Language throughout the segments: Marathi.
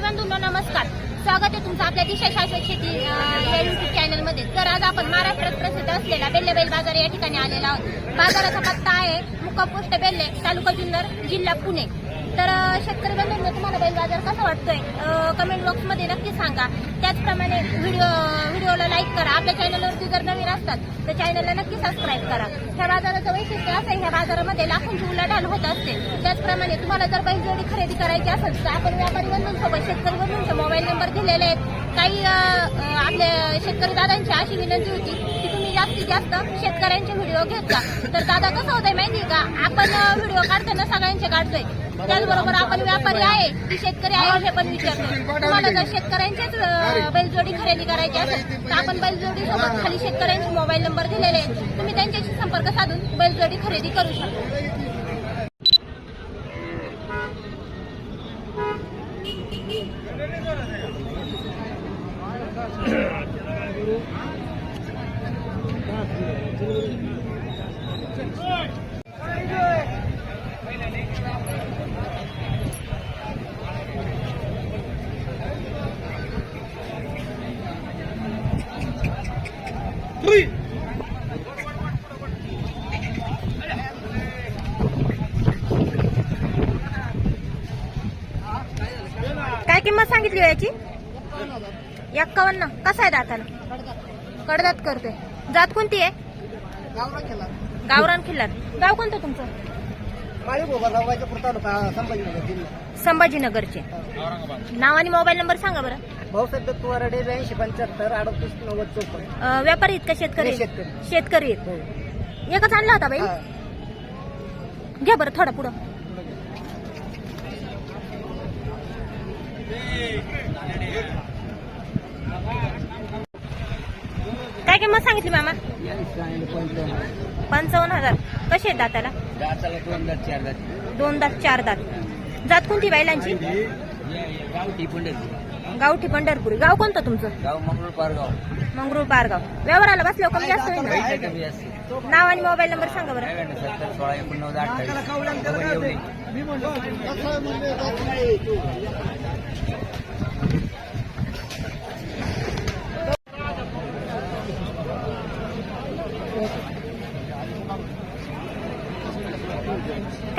शेतकरी बंधूंनो नमस्कार. स्वागत आहे तुमचं आपल्या दिशा शाश्वत शेती या युट्यूब चॅनलमध्ये तर आज आपण महाराष्ट्रात प्रसिद्ध असलेला बेल्लेबैल बाजार या ठिकाणी आलेला आहोत. बाजाराचा पत्ता आहे मुक्काम पोस्ट बेल्ले तालुका जुन्नर जिल्हा पुणे. तर शेतकरी बंधूंनो तुम्हाला बैल बाजार कसा वाटतोय? कमेंट बॉक्समध्ये नक्की सांगा. त्याचप्रमाणे व्हिडिओ व्हिडिओला लाईक करा. आपल्या चॅनलवरती जर नवीन असतात तर चॅनलला नक्की सबस्क्राईब करा. ह्या बाजाराचं वैशिष्ट्य असं ह्या बाजारामध्ये लाखोंची उलाढाल होत असते. त्याचप्रमाणे तुम्हाला जर बैलजोडी खरेदी करायची असेल तर आपण व्यापारी बंधूंसोबत शेतकरी बंधूंचे मोबाईल नंबर दिलेले आहेत. काही आपल्या शेतकरी दादांची अशी विनंती होती की तुम्ही जास्तीत जास्त शेतकऱ्यांचे व्हिडिओ घेतला तर दादा कसं होतंय माहिती का? आपण व्हिडिओ काढताना सगळ्यांचे काढतोय. त्याचबरोबर आपण व्यापारी आहे की शेतकरी आहे हे पण विचारतो तुम्हाला जर शेतकऱ्यांचेच बैलजोडी खरेदी करायची असेल तर आपण बैलजोडी सोबत खाली शेतकऱ्यांचे मोबाईल नंबर दिलेले आहेत. तुम्ही त्यांच्याशी संपर्क साधून बैलजोडी खरेदी करू शकता काय किंमत सांगितली याची एक्कावन्न. कसा आहे दाताला? कडदात करतोय. जात कोणती आहे? गावरान खिल्लार गाव कोणतं तुमचं? संभाजीनगरचे. नाव आणि मोबाईल नंबर सांगा बरं. भाऊसाहेब दत्त वराडे ब्याऐंशी पंच्याहत्तर अडतीस नव्वद चौपन्न. व्यापारी आहेत का शेतकरी? शेतकरी. आहेत. हो. एकच आणला होता बाई. घ्या बरं थोडा पुढं. काय किंमत सांगितली मामा? पंचावन्न हजार. कसे आहेत दाताला? दोन दात चार दात. दोन दात चार दात जात कोणती बैलांची? गावठी पंढरपूर. गावठी गाव कोणतं तुमचं? गाव मंगळूर पारगाव मंगरूळ पारगाव. व्यवहाराला बसल्यावर कमी जास्त होईल नाव आणि मोबाईल नंबर सांगा बरं.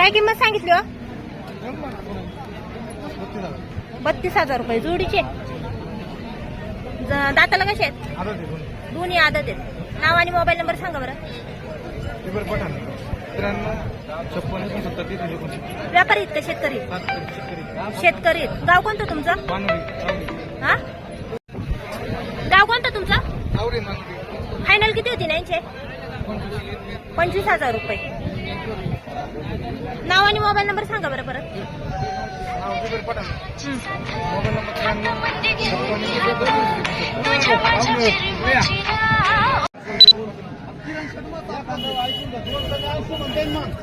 काय किंमत सांगितली हो? बत्तीस हजार रुपये. जोडीचे. ज- दाताला कसे आहेत? दोन्ही आदत आहेत. नाव आणि मोबाईल नंबर सांगा बरं. छप्पन एकोणसत्तर तीस एकोणसत्तर व्यापारी आहेत का? शेतकरी शेतकरी आहेत. गाव कोणतं तुमचं? हा? गाव कोणतं तुमचं? फायनल किती होती ना यांचे? पंचवीस हजार रुपये. आणि मोबाईल नंबर सांगा बरं परत.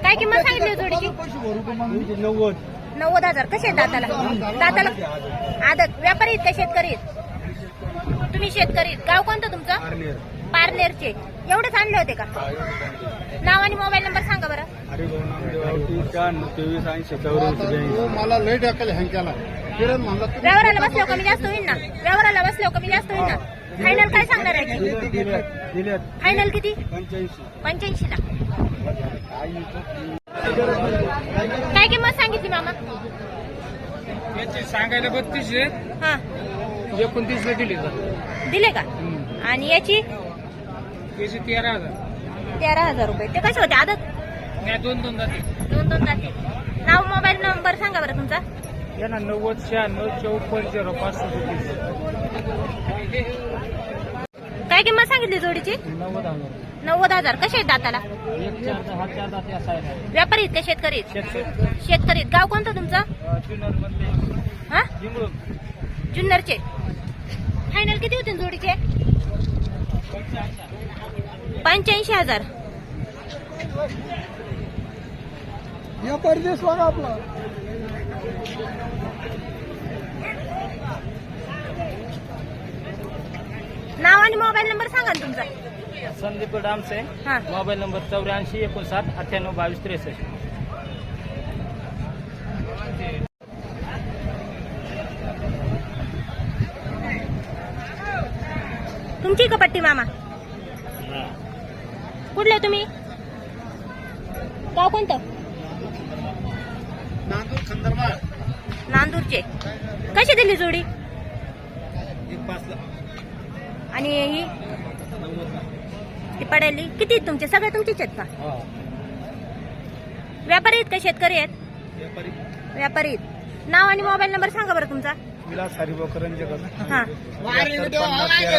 काय किंमत सांगितली जोडीची नव्वद नव्वद हजार. कसे आहेत दाताला? दाताला आदत. व्यापारी आहेत का शेतकरी आहेत? तुम्ही शेतकरी आहेत. गाव कोणतं तुमचं? पारनेरचे. एवढेच आणले होते का? नाव आणि मोबाईल तेवीस ऐंशी चौऱ्याऐंशी ब्याऐंशी मला लय टाकायला हँक्याला. किरण म्हणला तुम्ही व्यवहाराला बसल्यावर कमी जास्त होईल ना? व्यवहाराला बसल्यावर कमी जास्त होईल ना? फायनल काय सांगणार आहे? फायनल किती? पंच्याऐंशी. ला काय किंमत सांगितली मामा? याची सांगायला बत्तीस हा. एकोणतीस दिली दिले का? आणि याची? त्याची तेरा हजार. तेरा हजार रुपये. ते कसे होते? आदत? नाही दोन दोन जाते दोन दोन जाते नाव मोबाईल नंबर सांगा बरं तुमचा. यांना नव्वद शहाण्णव चौपन्न झिरो पाच सदतीस. काय किंमत सांगितली जोडीची? नव्वद हजार. नव्वद हजार. कसे आहेत दाताला? एक चार चार जाते असा आहे. व्यापारी आहेत का शेतकरी आहेत? शेतकरी. शेतकरी आहेत. गाव कोणतं तुमचं? जुन्नर मधले. हा? जिंगळून जुन्नरचे. फायनल किती होतील जोडीचे? पंच्याऐंशी हजार. या परदेश बघा आपला. नाव आणि मोबाईल नंबर सांगा तुमचा. संदीप डामसे मोबाईल नंबर चौऱ्याऐंशी एकोणसाठ अठ्ठ्याण्णव बावीस त्रेसष्ट. तुमची कपट्टी मामा? कुठले तुम्ही? का कोणतं? नांदूरचे. कशी दिली जोडी? आणि ही? ती पडेली. किती तुमचे? सगळे तुमचेच आहेत का? व्यापारी आहेत का शेतकरी आहेत? व्यापारी व्यापारी आहेत. नाव आणि मोबाईल नंबर सांगा बरं तुमचा. विलास हरिभाऊ हा.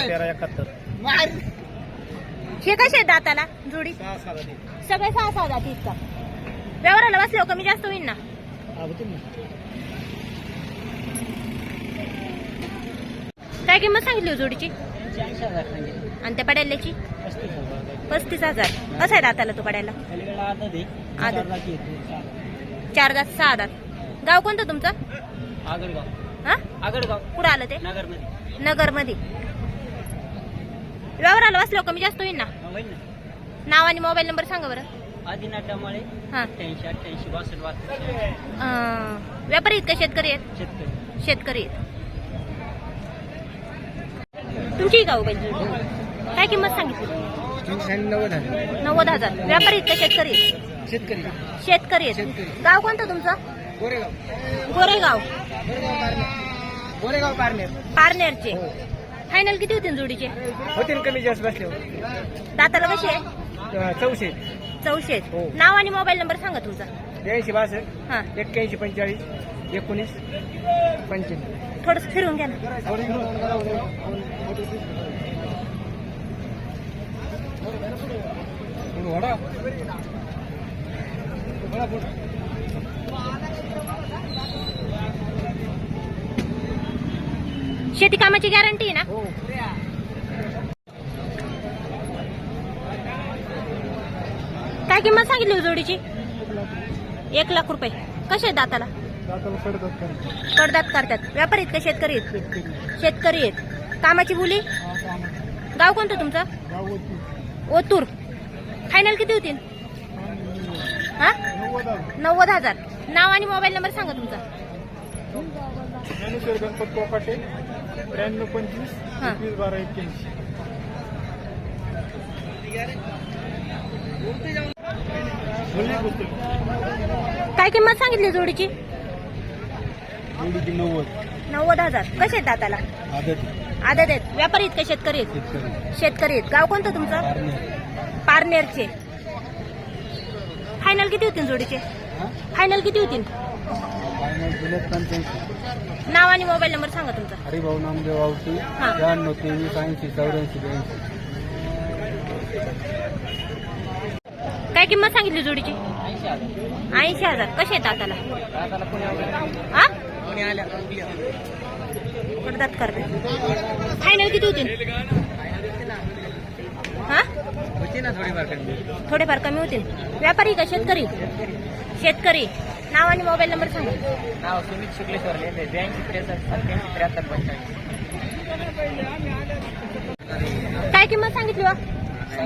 तेरा एकाहत्तर. हे कसे आहेत दाताला? जोडी? सगळे सहा सहा जाती आहेत का? व्यवहाराला बसल्यावर कमी जास्त होईल ना. काय किंमत सांगितली हो जोडीची? आणि त्या पड्याल्याची पस्तीस हजार. कसं आहे दाताला तो पड्याला? चार दात सहा दात. गाव कोणतं तुमचं? हा? कुठं आलं ते? नगरमध्ये. नगरमध्ये व्यवहाराला बसल्यावर कमी जास्त होईल ना. नाव आणि मोबाईल नंबर सांगा बरं. आदिनाथ डमाळे हा. अठ्ठ्याऐंशी अठ्ठ्याऐंशी बासष्ट बासष्ट अं, व्यापारी आहेत का शेतकरी आहेत? शेतकरी. शेतकरी आहेत. तुमची गाव पाहिजे काय किंमत सांगितली? नव्वद हजार. नव्वद हजार. व्यापारी आहेत का शेतकरी आहेत? शेतकरी. शेतकरी आहेत. शेतकरी. गाव कोणतं तुमचं? गोरेगाव. गोरेगाव. गोरेगाव पारनेर. पारनेरचे. फायनल किती होतील जोडीचे? होतील कमी जास्त बसले दाताला कशी आहे चौशे. चौशे. हो. नाव आणि मोबाईल नंबर सांगा तुमचा. ब्याऐंशी बासष्ट हा. एक्क्याऐंशी पंचेचाळीस एकोणीस पंच्याण्णव. थोडस फिरून घ्या ना. शेती कामाची गॅरंटी आहे ना? हो. काय किंमत सांगितली जोडीची? एक लाख रुपये. कसे आहेत दाताला? कडदात करतात. व्यापारी आहेत का शेतकरी आहेत? शेतकरी आहेत. कामाची बोली गाव कोणतं तुमचं? ओतूर. फायनल किती होतील? हा? नव्वद हजार. नाव आणि मोबाईल नंबर सांगा तुमचा. गणपत त्र्याण्णव पंचवीस बारा एक्क्याऐंशी. काय किंमत सांगितली जोडीची? नव्वद. नव्वद हजार. कसे आहेत दाताला? आदत आदत आहेत. व्यापारी आहेत का शेतकरी आहेत? शेतकरी शेतकरी आहेत. गाव कोणतं तुमचं? पारनेरचे. फायनल किती होतील जोडीचे? फायनल किती होतील? पंच्याऐंशी. नाव आणि मोबाईल नंबर सांगा तुमचा. हरिभाऊ नामदेव आवटी हा. तेवीस ऐंशी चौऱ्याऐंशी ब्याऐंशी. काय किंमत सांगितली जोडीची? ऐंशी हजार. कसे आहेत हा करते फायनल किती होतील? हा? होती ना थोडीफार कमी थोडेफार कमी होतील. व्यापारी का शेतकरी? शेतकरी. नाव आणि मोबाईल नंबर सांगा. नाव सुमित शुक्लेश्वर ब्याऐंशी त्रेसष्ट सत्याऐंशी त्र्याहत्तर पंच्याऐंशी. काय किंमत सांगितली बा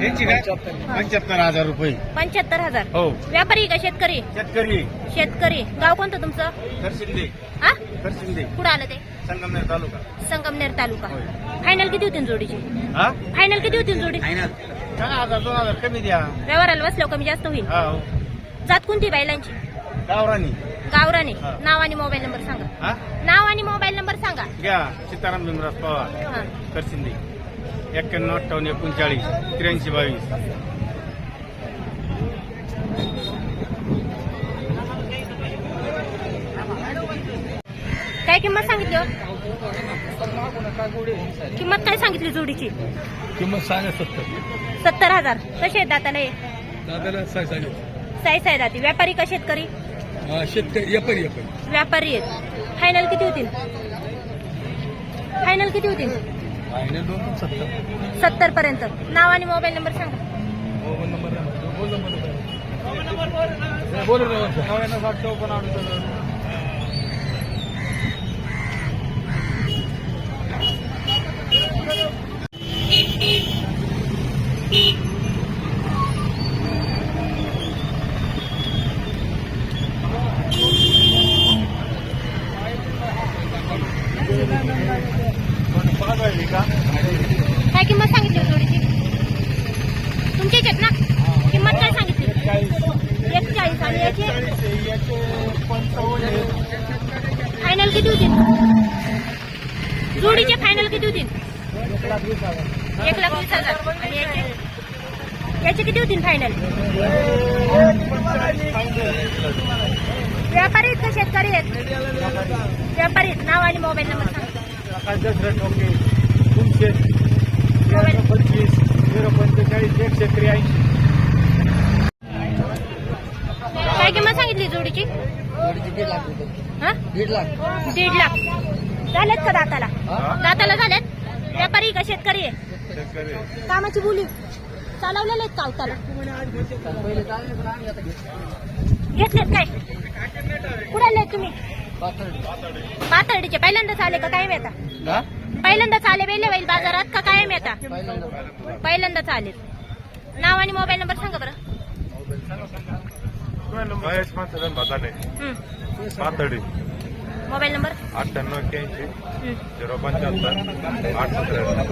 यांची काय? पंच्याहत्तर हजार रुपये. पंच्याहत्तर हजार. हो. व्यापारी का शेतकरी? शेतकरी. शेतकरी. गाव कोणतं तुमचं? खरशिंदे हा खरशिंदे कुठं आलं ते? संगमनेर तालुका. संगमनेर तालुका. फायनल किती होतील जोडीची? हा फायनल किती होतील जोडी? हजार दोन हजार कमी द्या. व्यवहाराला बसल्यावर कमी जास्त होईल. हा हो. जात कोणती बैलांची? गावरानी. गावराने. हा. नाव आणि मोबाईल नंबर सांगा. हा नाव आणि मोबाईल नंबर सांगा. घ्या. सीताराम भीमराज पवार. हा. खरशिंदे एक्क्याण्णव अठ्ठावन्न एकोणचाळीस त्र्याऐंशी बावीस. काय किंमत सांगितली हो? किंमत काय सांगितली जोडीची? किंमत सांगा सत्तर. सत्तर हजार. कसे आहेत दाताला हे? दादाला साय साई. साई दाती. व्यापारी का शेतकरी शेतकरी व्यापारी आहेत. फायनल किती होतील? फायनल किती होतील? सत्तर पर्यंत नाव आणि मोबाईल नंबर सांगा मोबाईल नंबर काय किंमत सांगितली थोडीशी? तुमच्या याच्यात ना? किंमत काय सांगितली? एकचाळीस आणि याची फायनल किती होतील? जोडीचे फायनल किती होतील? एक लाख वीस हजार. आणि याचे याचे किती होतील फायनल व्यापारी आहेत का शेतकरी आहेत? व्यापारी आहेत. नाव आणि मोबाईल नंबर सांगा. तुमचे मोबाईल पंचवीस झिरो पंचेचाळीस एकशे त्र्याऐंशी. काय किंमत सांगितली जोडीची? दीड लाख हा? दीड लाख. दीड लाख. झालेत का दाताला? दाताला झाल्यात व्यापारी का शेतकरी आहे? कामाची बोली. चालवलेले आहेत का अवताला? पहिले चालले पण आम्ही आता घेतलं घेतलेत काय? कुठे आले तुम्ही? पातळ पातळीचे पहिल्यांदाच आले का? काय आता? हा? पहिल्यांदाच आले वेले बैल बाजारात का कायम पहिल्यांदा पहिल्यांदाच आले नाव आणि मोबाईल नंबर सांगा बरं. महेश माणसाला भाताने. पातळी मोबाईल नंबर? अठ्ठ्याण्णव एक्क्याऐंशी. झिरो पंच्याहत्तर. आठ सतरा.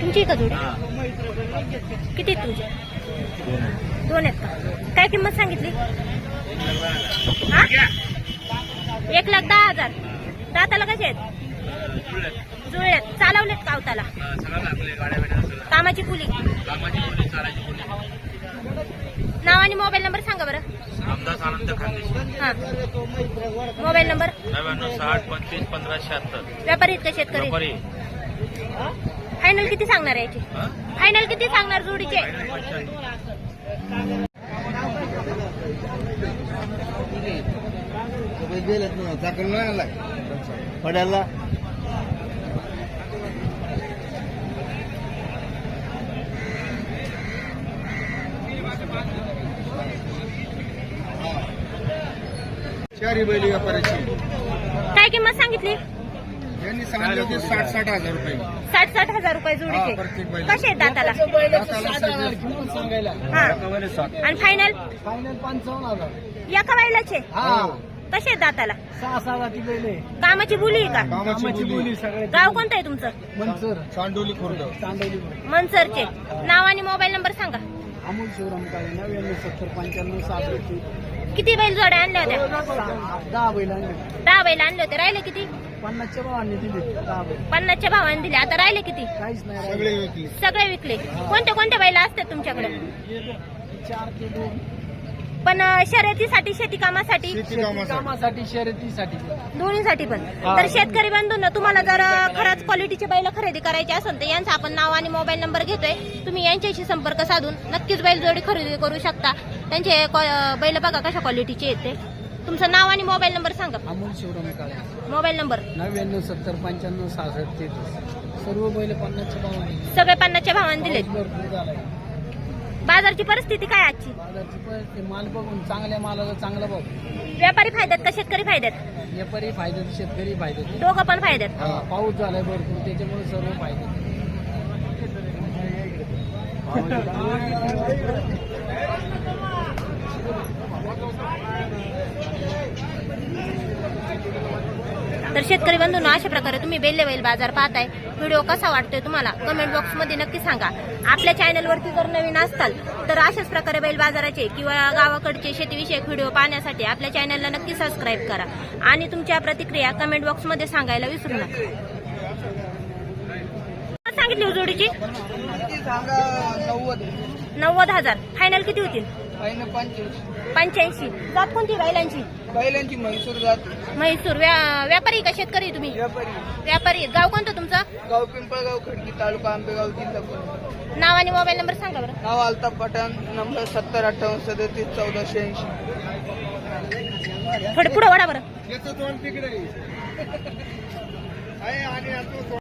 तुमची आहे का जोडी? किती तुमचे? दोन आहेत का? काय किंमत सांगितली? हा? एक लाख दहा हजार. दाताला कसे आहेत? जुळलेत. चालवलेत का अवताला? कामाची कुली. नाव आणि मोबाईल नंबर सांगा बरं. रामदास आनंद खानदेश. हा. Mobile number? नव्याण्णव साठ पंचवीस पंधरा शहात्तर. व्यापारी आहेत का शेतकरी? फायनल किती सांगणार याची? फायनल किती सांगणार जोडीचे? पड्याला. चारी बैली काय किंमत सांगितली? यांनी सांगितले होते साठ साठ हजार रुपये. साठ साठ हजार रुपये हा, प्रत्येक जोडीचे बैल. कसे आहेत दाताला? सांगायला. हा. आणि फायनल फायनल पंचावन्न हजार. एका बैलाचे? हा. कसे आहेत दाताला? सहा सहा कामाची बोली आहे का? कामाची बोली. सगळे गाव कोणतं आहे तुमचं? मनसर. चांडोली खुर्द. चांदोली मनसरचे. नाव आणि मोबाईल नंबर सांगा. अमोल शिवराम काळे नव्याण्णव सत्तर पंच्याण्णव सहासष्ट किती बैल जोड्या आणल्या होत्या? दहा बैल आणले दहा बैल आणले होते. राहिले किती? पन्नासच्या भावाने दिले दहा बैल. पन्नासच्या भावाने दिले. आता राहिले किती? काहीच नाही राहिलं. सगळे विकले. सगळे विकले. कोणते कोणते बैल असतात तुमच्याकडे? चार ते दोन पण शर्यतीसाठी शेती कामासाठी शेती कामासाठी शर्यतीसाठी. दोन्हीसाठी पण. तर शेतकरी बंधूंना तुम्हाला जर खरंच क्वालिटीचे बैल खरेदी करायचे असेल तर यांचा आपण नाव आणि मोबाईल नंबर घेतोय. तुम्ही यांच्याशी संपर्क साधून नक्कीच बैल जोडी खरेदी करू शकता. त्यांचे बैल बघा कशा क्वालिटीचे आहेत ते. तुमचं नाव आणि मोबाईल नंबर सांगा. अमोल शिवराम काळे. Mobile number. नव्याण्णव सत्तर पंच्याण्णव सहासष्ट तेहतीस. सर्व बैल पन्नासच्या भावाने सगळे पन्नासच्या भावाने दिले बाजारची परिस्थिती काय आजची? बाजारची परिस्थिती माल बघून चांगल्या मालाला चांगला भाव व्यापारी फायद्यात का शेतकरी फायद्यात? व्यापारी फायद्यात शेतकरी फायद्यात. दोघं पण फायद्यात. हा, पाऊस झालाय भरपूर त्याच्यामुळे सर्व फायदे तर शेतकरी बंधूंनो अशा प्रकारे तुम्ही बेल्ले बैल बाजार पाहताय. व्हिडिओ कसा वाटतोय तुम्हाला कमेंट बॉक्समध्ये नक्की सांगा. आपल्या चॅनलवरती जर नवीन असताल तर अशाच प्रकारे बैल बाजाराचे किंवा गावाकडचे शेतीविषयक व्हिडिओ पाहण्यासाठी आपल्या चॅनलला नक्की सबस्क्राईब करा. आणि तुमच्या प्रतिक्रिया कमेंट बॉक्समध्ये सांगायला विसरू नका. सांगितली हो जोडीची? नव्वद. हजार. फायनल किती होतील? पंच्याऐंशी. जात कोणती बैलांची? बैलांची म्हैसूर जात. म्हैसूर. व्या- व्यापारी का शेतकरी तुम्ही? व्यापारी. व्यापारी. गाव कोणतं तुमचं? गाव पिंपळगाव खडकी तालुका आंबेगाव जिल्हा पुणे. नाव आणि मोबाईल नंबर सांगा बरं. नाव अल्ताफ पठाण नंबर सत्तर अठ्ठावन्न सदतीस चौदाशे ऐंशी थोडं पुढं वडा बरं.